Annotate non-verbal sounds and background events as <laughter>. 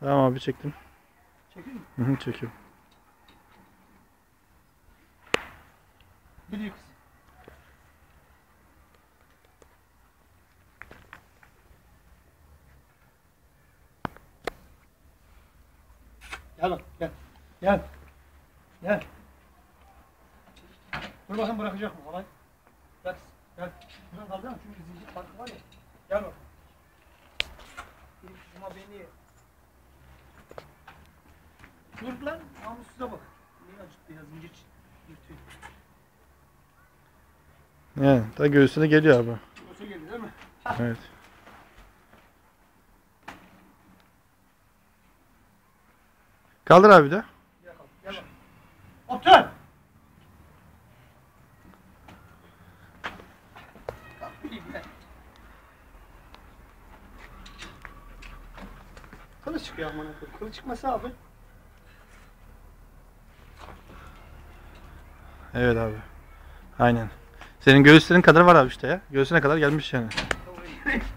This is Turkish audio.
Tamam abi çektim. Çekeyim mi? Hı hı çekiyorum. Biliyor kız. Gel bak gel. Gel. Gel. Dur bakayım bırakacak mı kolay. Gel. Gel. Şuradan kalacağım çünkü zincir farkı var ya. Gel bak. Dur lan namussuza bak. Niye acıttı ya zincir yırtıyor. Yani da göğsüne geliyor abi. Öte geldi değil mi? <laughs> Evet. Kaldır abi de. Gel bak. Gel bak. Otur. Kılıç çıkıyor amına koyayım. Kılıç çıkmasa abi. Evet abi. Aynen. Senin göğüslerin kadar var abi işte ya. Göğsüne kadar gelmiş yani. <laughs>